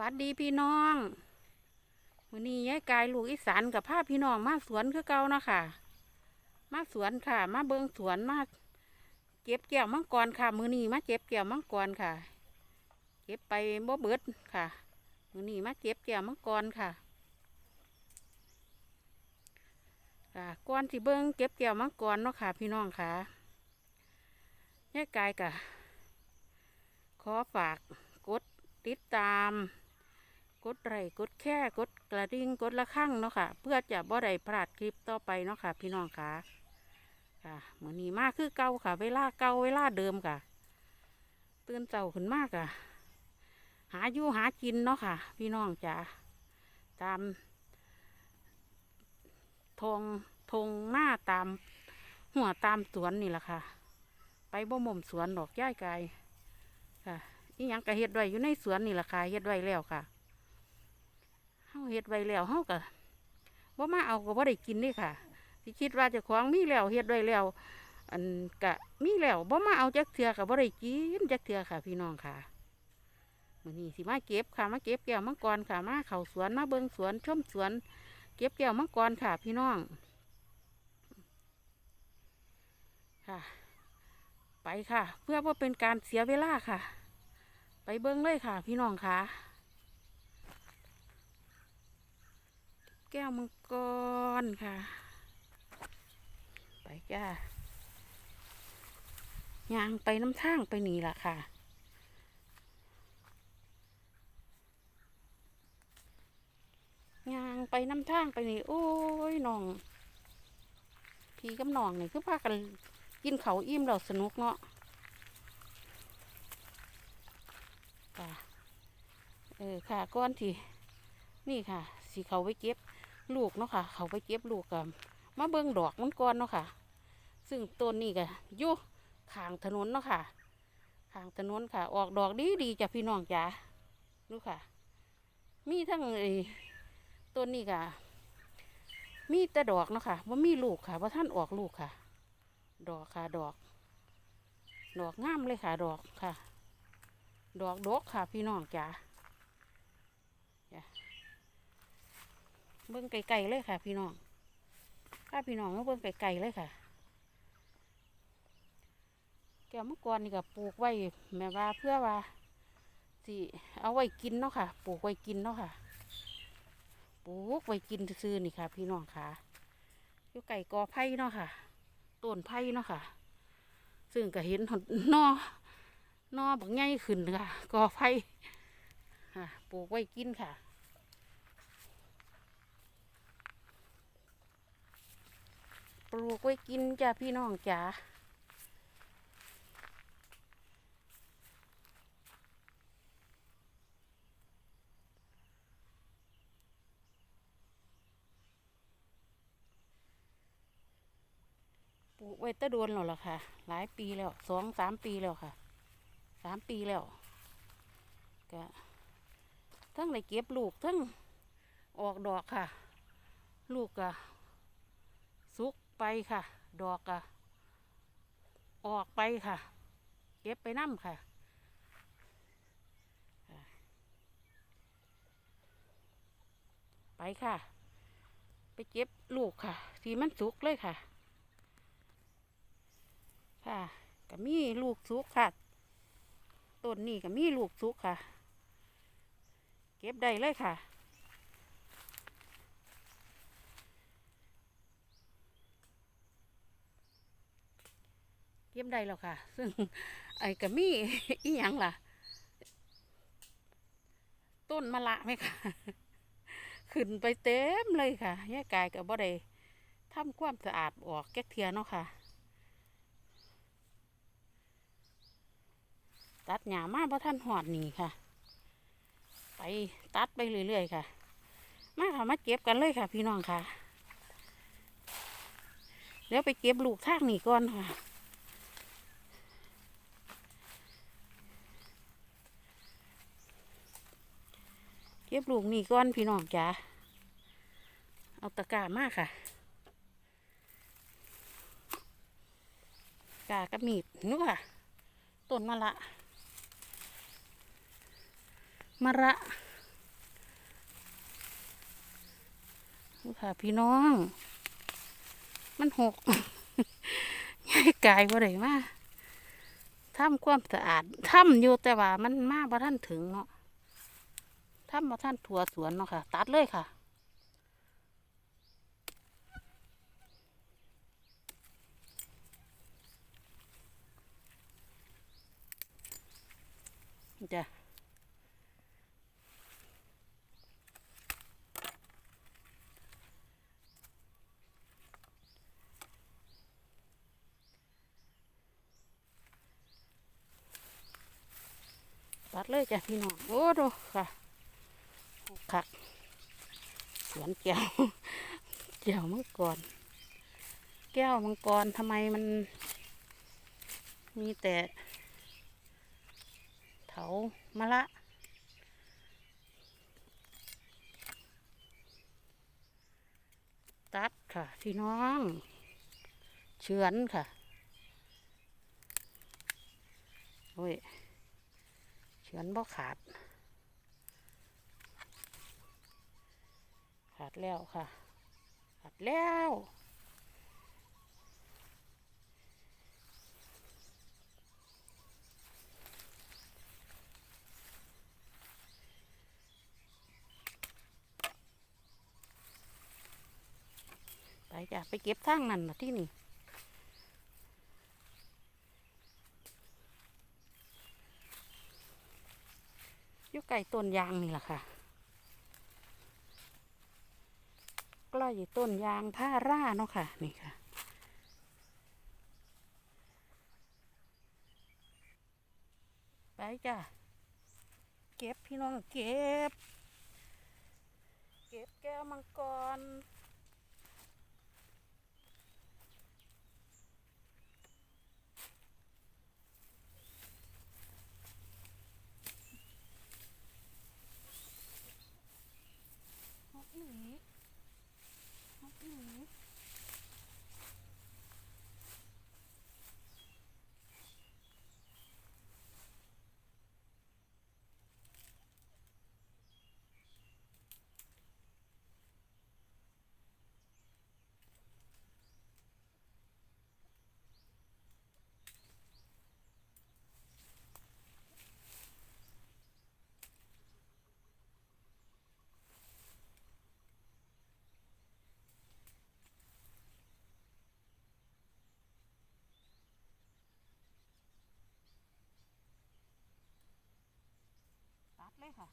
วัสดีพี่น้องมื้อนี้ยายกายลูกอีสานกับพาพพี่น้องมาสวนคือเก่าเนาะค่ะ มาสวนค่ะ มาเบิงสวนมาเก็บแก้วมังกรค่ะ มือนี้มาเก็บแก้วมังกรค่ะ เก็บไปบ่เบิดค่ะ มือนี้มาเก็บแก้วมังกรค่ะค่ะก่อนที่เบิงเก็บแก้วมังกรเนาะค่ะ พี่น้องค่ะยายกายกะขอฝากกดติดตาม กดไลค์กดแค่กดกระดิ่งกดละข้างเนาะค่ะ เพื่อจะบ่ได้พลาดคลิปต่อไปเนาะค่ะ พี่น้องค่ะค่ะเหมือนนี้มากคือเก่าค่ะ เวลาเก่าเวลาเดิมค่ะ ตื่นเจ้าขึ้นมากอะ หาอยู่หากินเนาะค่ะ พี่น้องจ๋าตามทงทงหน้าตามหัวตามสวนนี่แหละค่ะ ไปบ่หม่มสวนดอกย่ายไกลค่ะอีหยังก็เฮ็ดไว้อยู่ในสวนนี่แหละค่ะเฮ็ดไว้แล้วค่ะ เฮาเฮ็ดไว้แล้วเฮาก็บ่มาเอาก็บ่ได้กินนี่ค่ะสิคิดว่าเจ้าของมีแล้วเฮ็ดไว้แล้ว อันก็มีแล้วบ่มาเอาจักเทื่อก็บ่ได้กินจักเทื่อค่ะ พี่น้องค่ะมื้อนี้สิมาเก็บค่ะมาเก็บแก้วมังกรค่ะมาเข้าสวนมาเบิ่งสวนชมสวน เก็บแก้วมังกรค่ะ พี่น้อง ค่ะ ไปค่ะ เพื่อว่าเป็นการเสียเวลาค่ะ ไปเบิ้งเลยค่ะ พี่น้องค่ะ แก้วมังกรค่ะ ไปจ้ายางไปน้ำทางไปนี่ล่ะค่ะยางไปน้ำทางไปนี่โอ้ยน้องพี่กับน้องนี่คือพากันกินเขาอิ่มเราสนุกเนาะค่ะเออค่ะก้อนที่นี่ค่ะ สีเขาไปเก็บ ลูกเนาะค่ะ เขาไปเก็บลูกกับมาเบิ่งดอกมันก่อนเนาะค่ะ ซึ่งต้นนี้ก็อยู่ข้างถนนเนาะค่ะข้างถนนค่ะ ออกดอกดีดีจ้ะพี่น้องจ๋าดูค่ะ มีทั้งไอ้ต้นนี้ค่ะ มีแต่ดอกเนาะค่ะว่ามีลูกค่ะว่าท่านออกลูกค่ะ ดอกค่ะดอก ดอกงามเลยค่ะ ดอกค่ะ ดอกดกค่ะ พี่น้องจ๋าจ้ะ เบิ้งไก่ๆเลยค่ะ พี่น้องถ้าพี่น้องมาเบิ้งไก่ๆเลยค่ะแก้วมังกรนี่ก็ปลูกไว้แม่ว่าเพื่อว่าสิเอาไว้กินเนาะค่ะ ปลูกไว้กินเนาะค่ะ ปลูกไว้กินซื่อนี่ค่ะ พี่น้องค่ะอยู่ไก่กอไผ่เนาะค่ะต้นไผ่เนาะค่ะ ซึ่งก็เห็นหนนอนอบักใหญ่ขึ้นค่ะกอไผ่ค่ะปลูกไว้กินค่ะ ปลูกไว้กินจ้าพี่น้องจ๋าปลูกไว้ตะโดนแล้วล่ะค่ะ หลายปีแล้วสองสามปีแล้วค่ะสามปีแล้วก็ทั้งได้เก็บลูกทั้งออกดอกค่ะ ลูกก็สุก ไปค่ะ ดอกก็ออกไปค่ะ เก็บไปน้ำค่ะค่ะไปค่ะ ไปเก็บลูกค่ะ ที่มันสุกเลยค่ะ ค่ะก็มีลูกสุกค่ะต้นนี้ก็มีลูกสุกค่ะ เก็บได้เลยค่ะ เก็บได้แล้วค่ะ ซึ่งไอ้ก็มีอีหยังล่ะ ต้นมะละไหมค่ะ ขึ้นไปเต็มเลยค่ะแย่กายกับบ่ได้ทำความสะอาดออกแก๊กเทียเนาะค่ะ ตัดหญ้ามาเพราะท่านหอดหนีค่ะ ไปตัดไปเรื่อยๆค่ะ มาค่ะมาเก็บกันเลยค่ะ พี่น้องค่ะ เดี๋ยวไปเก็บลูกทากหนีก่อนค่ะ เก็บลูกนี่ก้อนพี่น้องจ๋าเอาตะกร้ามากค่ะกากระมีดนู่ค่ะต้นมะระมะระนู่ค่ะพี่น้อง มันหกยายกายว่าไรมาทำความสะอาดทำอยู่แต่ว่ามันมากบ่ท่านถึงเนาะ ทำบ่ท่านถั่วสวนเนาะค่ะ ตัดเลยค่ะ จ้ะตัดเลยจ้ะพี่น้อง โอ้ดูค่ะ คักสวนแก้วแก้วมังกร แก้วมังกรทำไมมัน มีแต่เถามะละตัดค่ะพี่น้องเฉือนค่ะ โอ้ยเฉือนบ่ขาด ขาดแล้วค่ะ ขาดแล้วไปจ้ะไปเก็บทางนั่นนะที่นี่อยู่ใกล้ต้นยางนี่แหละค่ะใกล้ ต้นยางผ้าร่าเนาะค่ะ นี่ค่ะ ไปจ้ะ เก็บพี่น้องเก็บ เก็บแก้วมังกร เลยค่ะ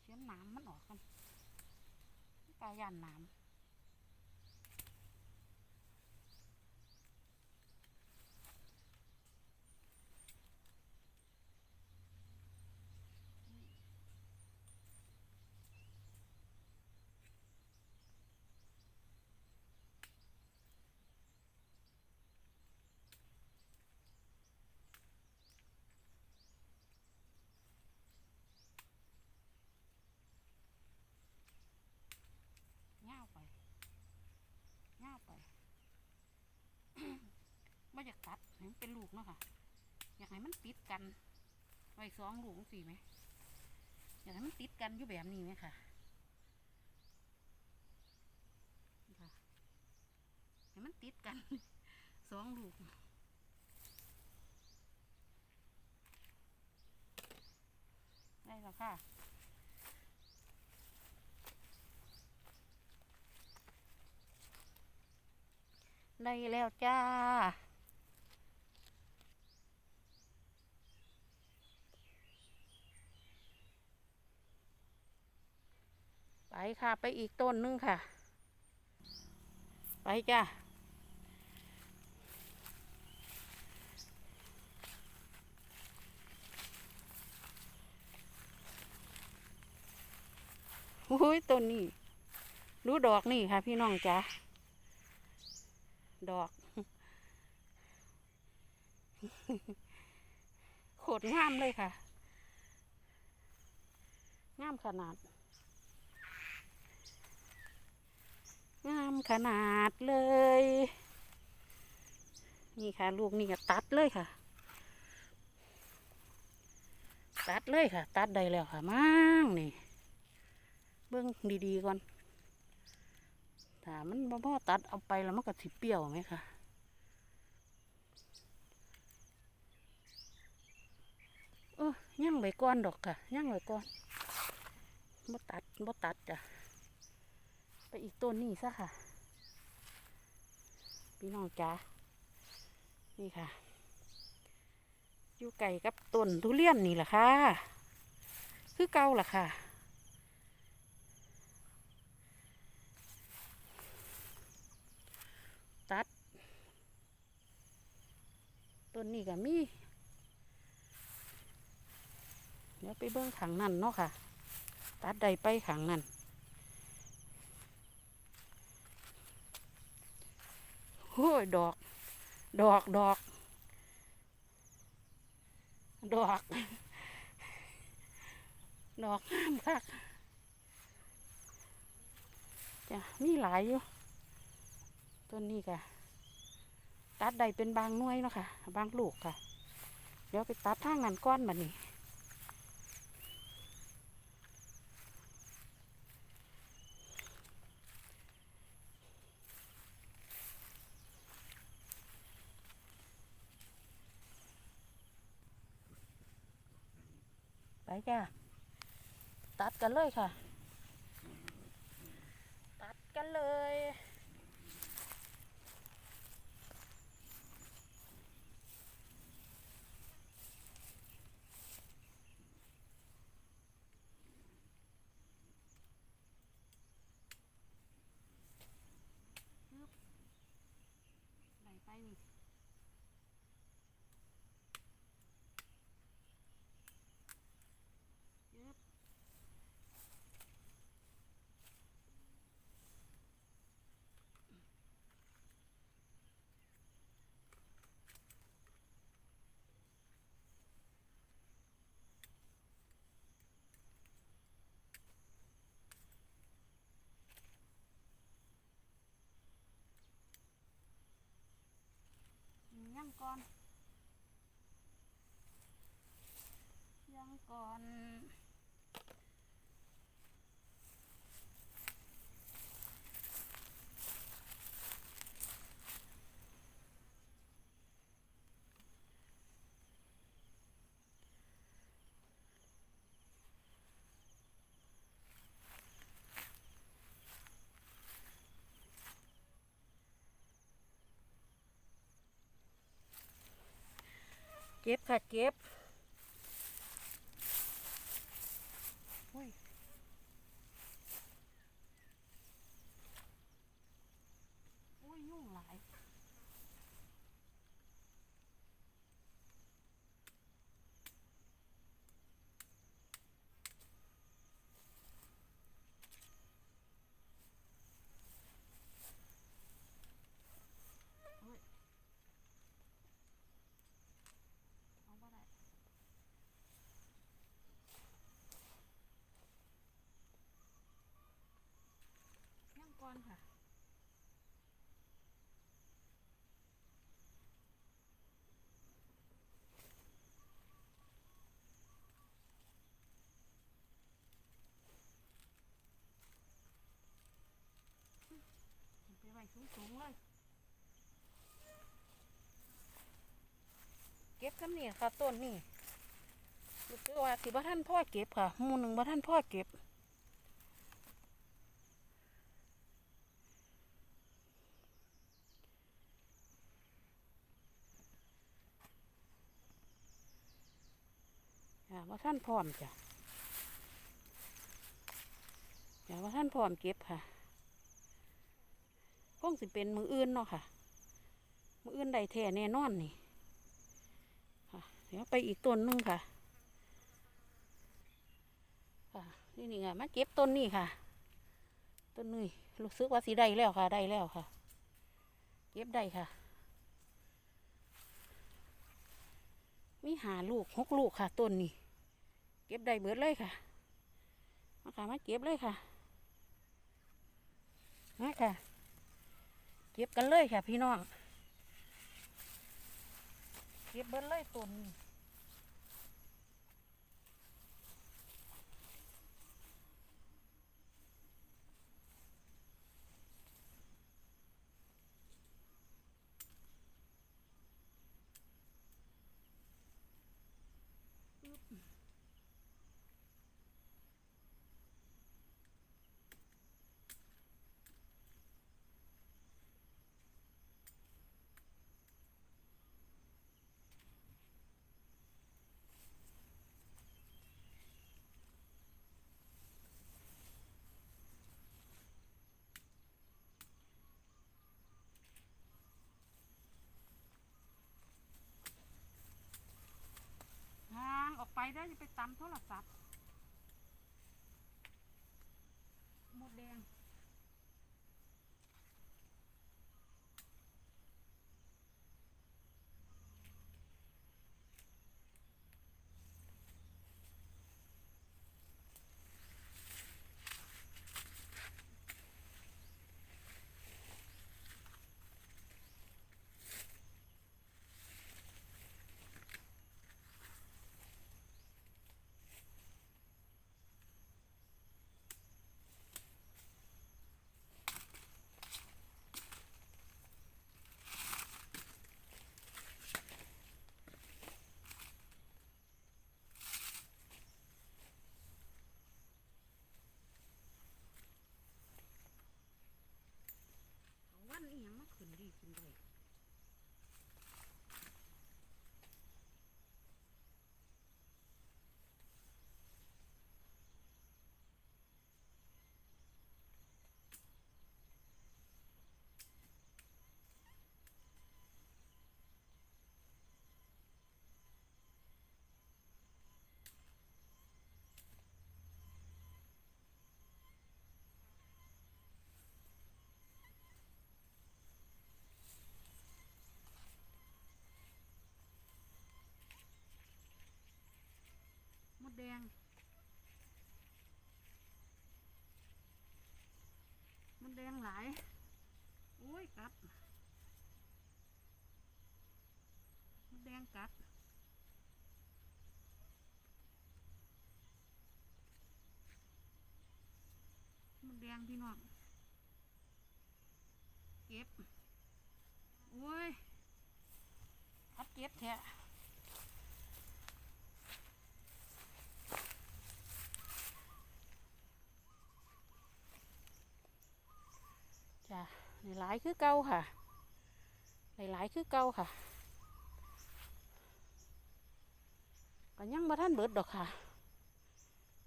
เชียนน้ำมันออกกันกายันน้ำง่าวไปง่าวไป ไม่อยาก ตัดให้มันเป็นลูกเนาะค่ะ อยากให้มันติดกัน ไว้สองลูกสี่ไหม อยากให้มันติดกันอยู่แบบนี้ไหมค่ะค่ะให้มันติดกันสองลูกได้แล้วค่ะได้แล้วจ้า ไปค่ะ ไปอีกต้นนึงค่ะ ไปจ้าอุ้ยต้นนี้รู้ดอกนี่ค่ะ พี่น้องจ้าดอกโคตรงามเลยค่ะ งามขนาด งามขนาดเลย นี่ค่ะ ลูกนี่ก็ตัดเลยค่ะ ตัดเลยค่ะ ตัดได้แล้วค่ะมั่งนี่ เบิ้องดีๆก่อนถ้ามันบ่พอตัดเอาไปแล้วมันก็สิเปรี้ยวไหมคะเออย่างไว้ก่อนดอกค่ะย่างไว้ก่อนบ่ตัดบ่ตัดจ้ะ ไปอีกต้นนี้ซะค่ะ พี่น้องจ้านี่ค่ะ อยู่ไก่กับต้นทุเรียนนี่แหละค่ะ คือเก่าล่ะค่ะตัดต้นนี้ก็มี เดี๋ยวไปเบิ้งขังนั่นเนาะค่ะ ตัดใดไปขังนั่น โอ้ยดอก ดอกดอก ดอก ดอกงามคักจ้ะมีหลายอยู่ต้นนี้ค่ะ ตัดใดเป็นบางหน่วยเนาะค่ะ บางลูกค่ะ เดี๋ยวไปตัดทางนั้นก้อนบัดนี้ จ้ะตัดกันเลยค่ะ ตัดกันเลย ไหลไปนี่ยึบยัง ก่อน ยังก่อน ก็บค่ะเก็บอุ้ยอุ้ยยุ่งหลาย เอาบ่ได้ยังก่อนค่ะ ไปไว้ สูงๆเลยเก็บซ้ำนี่ค่ะต้นนี่รู้สึกว่าสิบ่ท่านพ่อเก็บค่ะมูหนึ่งบ่ท่านพ่อเก็บอย่าว่าท่านพร้อมจ้ะอย่าว่าท่านพร้อมเก็บค่ะ คงสิเป็นมืออื่นเนาะค่ะ มืออื่นใดแท้แน่นอนนี่ค่ะเดี๋ยวไปอีกต้นนึงค่ะ ค่ะนี่นี่ไงมาเก็บต้นนี่ค่ะ ต้นนี้รู้สึกว่าสีได้แล้วค่ะ ได้แล้วค่ะ เก็บได้ค่ะ มีหาลูกหกลูกค่ะต้นนี้เก็บได้เบิดเลยค่ะ มาค่ะมาเก็บเลยค่ะ มาค่ะ เก็บกันเลยค่ะพี่น้อง เก็บเบิดเลยต้นนี้ ได้จะไปตำโทรศัพท์ นี้ยังมาขึ้นดีขึ้นเลย แดงหมดแดงหลาย โอ้ยกัดหมดแดงกัดหมดแดงพี่น้อง เก็บ โอ้ยพัดเก็บแท้ จ้ะ หลายคือเก่าค่ะ หลายๆคือเก่าค่ะก็ยังบ่ท่านเบิดดอกค่ะ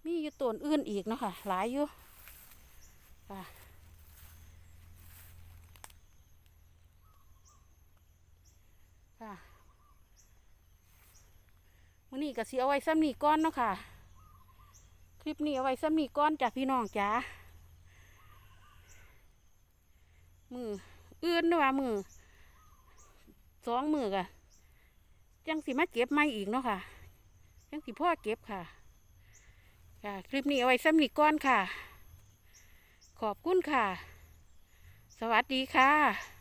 มีอยู่ต้นอื่นอีกเนาะค่ะ หลายอยู่ค่ะค่ะมื้อนี้ก็สิเอาไว้ซ้ำนี้ก่อนเนาะค่ะ คลิปนี้เอาไว้ซ้ำนี้ก่อนจ้ะพี่น้องจ้า มืออื่นด้อว่ามือสองมือกะจังสิมาเก็บไม่อีกเนาะค่ะจังสิพ่อเก็บค่ะ ค่ะ คลิปนี้เอาไว้ซ้ำนีก้อนค่ะ ขอบคุณค่ะ สวัสดีค่ะ